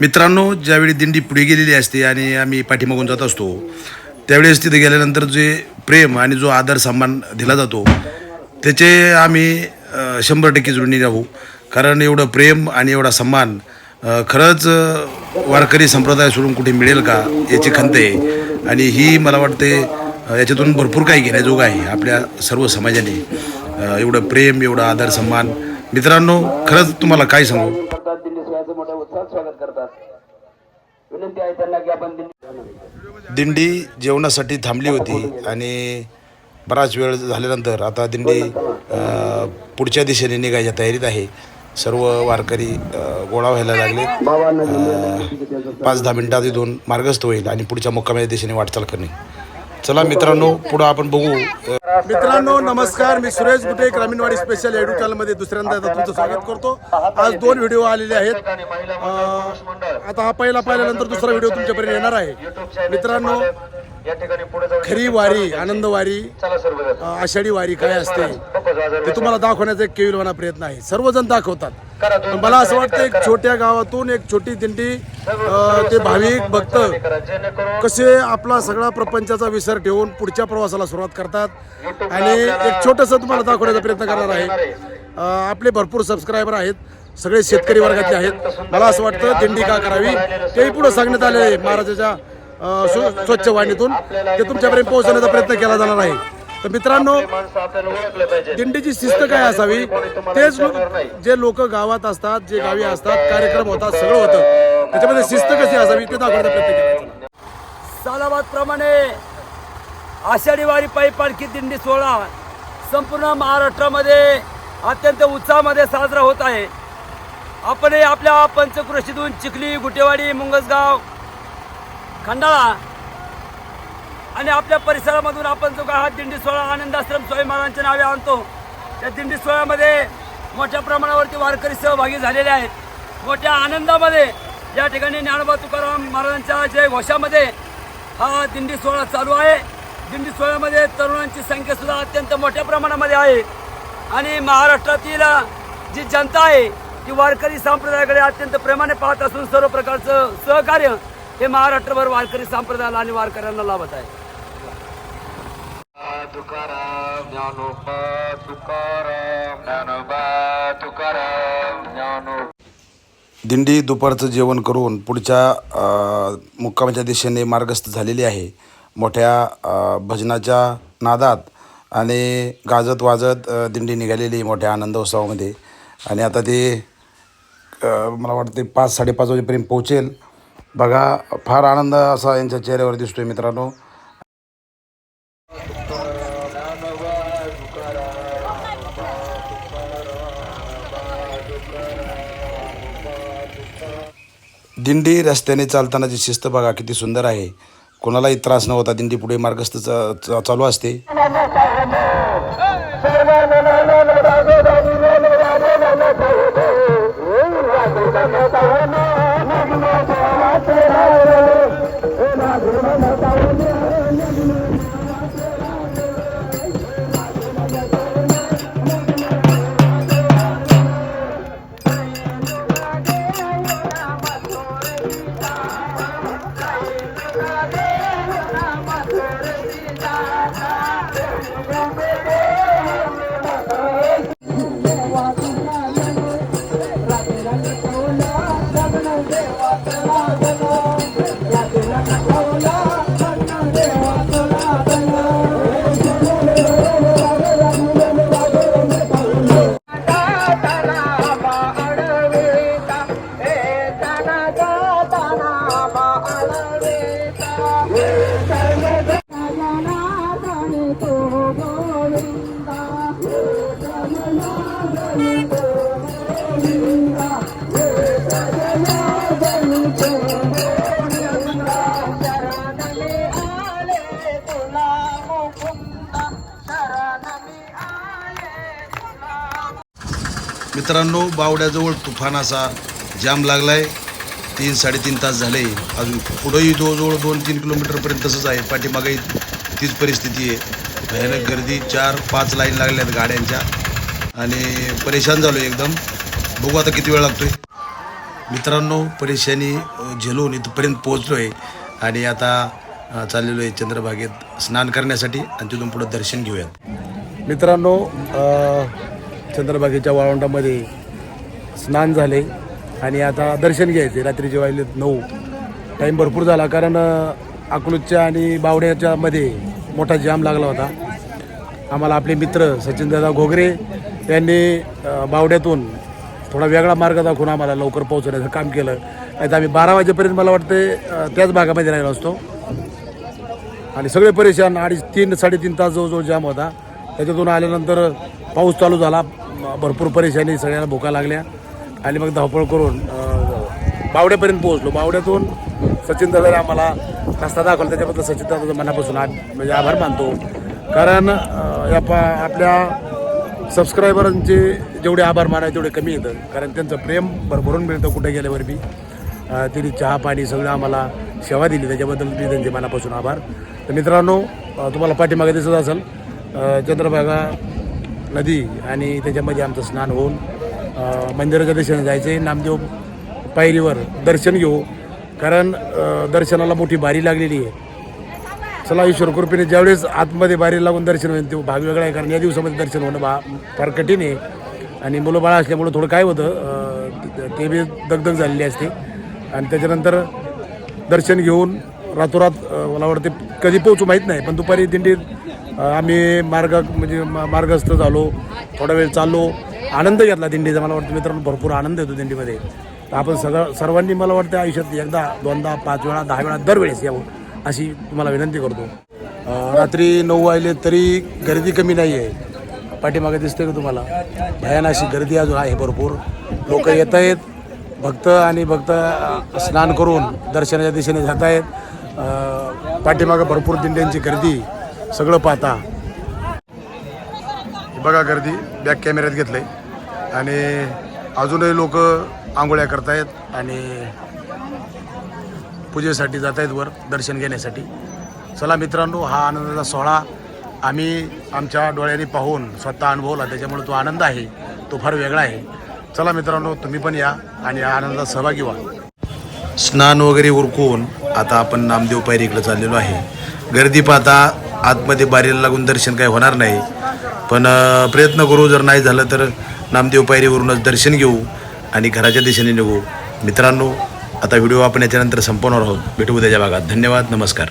मित्रांनो ज्यावेळी दिंडी पुढे गेलेली असते आणि आम्ही पाठीमागून जात असतो त्यावेळेस तिथे गेल्यानंतर जे प्रेम आणि जो आदर सन्मान दिला जातो त्याचे आम्ही शंभर टक्के जुळणी राहू कारण एवढं प्रेम आणि एवढा सन्मान खरंच वारकरी संप्रदाय सोडून कुठे मिळेल का याची खंत आहे. आणि ही मला वाटते याच्यातून भरपूर काही घेण्याजोगं आहे आपल्या सर्व समाजाने. एवढं प्रेम एवढा आदर सन्मान. मित्रांनो खरंच तुम्हाला काय सांगू? सोहळ्याचं मोठ्या उत्साहात स्वागत करतात. विनंती आहे त्यांना की आपण दिंडी दिंडी जेवणासाठी थांबली होती आणि बराच वेळ झाल्यानंतर आता दिंडी पुढच्या दिशेने निघायच्या तयारीत आहे. सर्व वारकरी गोळा व्हायला लागले. पाच दहा मिनिटात इथून मार्गस्थ होईल आणि पुढच्या मुक्कामाच्या दिशेने वाटचाल करणे. चला मित्रांनो पुढं आपण बघू मित्रांनो नमस्कार. मी सुरेश गुटे ग्रामीणवाडी स्पेशल एडू चॅनलमध्ये दुसऱ्यांदा तुमचं स्वागत करतो. आज दोन व्हिडिओ आलेले आहेत. आता हा पहिला पाहिल्यानंतर दुसरा व्हिडिओ तुमच्यापर्यंत येणार आहे. मित्रांनो खरी वारी आनंद वारी आषाढी वारी काय असते ते तुम्हाला दाखवण्याचा एक केविलवाना प्रयत्न आहे. सर्वजण दाखवतात. मला असं वाटतं एक छोट्या गावातून एक छोटी दिंडी ते भाविक भक्त कसे आपला सगळा प्रपंचाचा विसर ठेवून पुढच्या प्रवासाला सुरुवात करतात. आणि एक छोटंसं तुम्हाला दाखवण्याचा प्रयत्न करणार आहे. आपले भरपूर सबस्क्रायबर आहेत. सगळे शेतकरी वर्गाचे आहेत. मला असं वाटतं दिंडी का करावी? तेही पुढे सांगण्यात आले आहे महाराजाच्या स्वच्छ वाणीतून ते तुमच्यापर्यंत पोहोचवण्याचा प्रयत्न केला जाणार आहे. तर मित्रांनो दिंडीची शिस्त काय असावी? तेच जे लोक गावात असतात जे गावी असतात कार्यक्रम होतात सगळं होतं. त्याच्यामध्ये शिस्त कशी असावी ते दाखवण्याचा प्रयत्न केला सालाबाद प्रमाणे आषाढी वारी पायी पालखी दिंडी सोहळा संपूर्ण महाराष्ट्रामध्ये अत्यंत उत्साहामध्ये साजरा होत आहे. आपणही आपल्या पंचक्रोशीतून चिखली गुटेवाडी मुंगसगाव खंडाळा आणि आपल्या परिसरामधून आपण जो का हा दिंडी सोहळा आनंदाश्रम स्वामी महाराजांच्या नावे आणतो त्या दिंडी सोहळ्यामध्ये मोठ्या प्रमाणावरती वारकरी सहभागी झालेले आहेत. मोठ्या आनंदामध्ये या ठिकाणी ज्ञानोबा तुकाराम महाराजांच्या जय घोषामध्ये हा दिंडी सोहळा चालू आहे. दिंडी सोहळ्यामध्ये तरुणांची संख्या सुद्धा अत्यंत मोठ्या प्रमाणामध्ये आहे. आणि महाराष्ट्रातील जी जनता आहे ती वारकरी संप्रदायाकडे अत्यंत प्रेमाने पाहत असून सर्व प्रकारचं सहकार्य हे महाराष्ट्रभर वारकरी संप्रदायाला आणि वारकऱ्यांना लाभत आहे. तुकाराम ज्ञानोबा तुकाराम ज्ञानोबा तुकाराम ज्ञानो दिंडी दुपारचं जेवण करून पुढच्या मुक्कामाच्या दिशेने मार्गस्थ झालेली आहे. मोठ्या भजनाच्या नादात आणि गाजत वाजत दिंडी निघालेली मोठ्या आनंद उत्सवामध्ये. आणि आता ते मला वाटते पाच साडेपाच वाजेपर्यंत पोहोचेल. बघा फार आनंद असा यांच्या चेहऱ्यावर दिसतो आहे मित्रांनो. दिंडी रस्त्याने चालतानाची शिस्त बघा किती सुंदर आहे. कोणालाही त्रास न होता दिंडी पुढे मार्गस्थ चालू असते. मित्रांनो बावड्याजवळ तुफान असा जाम लागलाय. तीन साडेतीन तास झाले. अजून पुढंही जवळजवळ दोन तीन किलोमीटरपर्यंत तसंच आहे. पाठीमागे तीच परिस्थिती आहे. भयानक गर्दी चार पाच लाईन लागल्यात गाड्यांच्या. आणि परेशान झालो एकदम. बघू आता किती वेळ लागतोय. मित्रांनो परेशानी झेलून इथपर्यंत पोहोचलो आहे आणि आता चाललेलो आहे चंद्रभागेत स्नान करण्यासाठी. आणि तिथून पुढं दर्शन घेऊयात. मित्रांनो चंद्रभागेच्या वाळवंटामध्ये स्नान झाले आणि आता दर्शन घ्यायचे रात्रीचे वाहिले नऊ. टाईम भरपूर झाला कारण अकलूजच्या आणि बावड्याच्या मध्ये मोठा जाम लागला होता. आम्हाला आपले मित्र सचिनदादा घोगरे यांनी बावड्यातून थोडा वेगळा मार्ग दाखवून आम्हाला लवकर पोहोचवण्याचं काम केलं. नाही तर आम्ही बारा वाजेपर्यंत मला वाटते त्याच भागामध्ये राहिलो असतो. आणि सगळे परेशान अडीच तीन साडेतीन तास जवळजवळ जाम होता. त्याच्यातून आल्यानंतर पाऊस चालू झाला. भरपूर परेशानी सगळ्यांना भुका लागल्या. आणि मग धावपळ करून बावड्यापर्यंत पोहोचलो. बावड्यातून सचिन दादाने आम्हाला रस्ता दाखवला. त्याच्याबद्दल सचिन दादाचा मनापासून आ म्हणजे आभार मानतो. कारण या पा आपल्या सबस्क्रायबरांचे जेवढे आभार मानायचे तेवढे कमी येतं. कारण त्यांचं प्रेम भरभरून मिळतं कुठे गेल्यावर बी तिने चहा पाणी सगळं आम्हाला सेवा दिली. त्याच्याबद्दल मी त्यांचे मनापासून आभार. तर मित्रांनो तुम्हाला पाठीमागे दिसत असेल चंद्रभागा नदी आणि त्याच्यामध्ये आमचं स्नान होऊन मंदिराचं दर्शन जायचे जायचं. आहे नामदेव पायरीवर दर्शन घेऊ. कारण दर्शनाला मोठी बारी लागलेली आहे. चला ईश्वर कृपेने ज्यावेळेस आतमध्ये बारी लागून दर्शन होईल तो भाग वेगळा आहे. कारण या दिवसामध्ये दर्शन होणं बा फार कठीण आहे. आणि मुलं बाळा असल्यामुळं थोडं काय होतं ते बी दगदग झालेली असते. आणि त्याच्यानंतर दर्शन घेऊन रातोरात मला वाटते कधी पोहोचू माहीत नाही पण दुपारी दिंडीत आम्ही मार्ग म्हणजे मार्गस्थ झालो थोडा वेळ चाललो आनंद घेतला दिंडीचा मला वाटतं. मित्रांनो भरपूर आनंद येतो दिंडीमध्ये. तर आपण सगळं सर्वांनी मला वाटतं आयुष्यात एकदा दोनदा पाच वेळा दहा वेळा दरवेळेस यावं अशी तुम्हाला विनंती करतो. रात्री नऊ वाजले तरी गर्दी कमी नाही आहे पाठीमागे दिसते का तुम्हाला? भयान अशी गर्दी अजून आहे भरपूर. लोक येत आहेत भक्त आणि भक्त स्नान करून दर्शनाच्या दिशेने जात आहेत पाठीमागं भरपूर दिंड्यांची गर्दी सगळं पाहता. बघा गर्दी बॅक कॅमेऱ्यात घेतलं आहे आणि अजूनही लोक आंघोळ्या करतायत आणि पूजेसाठी जात आहेत वर दर्शन घेण्यासाठी. चला मित्रांनो हा आनंदाचा सोहळा आम्ही आमच्या डोळ्यांनी पाहून स्वतः अनुभवला. त्याच्यामुळे तो आनंद आहे तो फार वेगळा आहे. चला मित्रांनो तुम्ही पण या आणि या आनंदात सहभागी व्हा. स्नान वगैरे उरकून आता आपण नामदेव पायरीकडे चाललेलो आहे. गर्दी पाहता आतमध्ये बारीला लागून दर्शन काही होणार नाही. पण प्रयत्न करू जर नाही झालं तर नामदेव पायरीवरूनच दर्शन घेऊ आणि घराच्या दिशेने निघू. मित्रांनो आता व्हिडिओ आपण याच्यानंतर संपवणार आहोत. भेटू उद्याच्या भागात. धन्यवाद नमस्कार.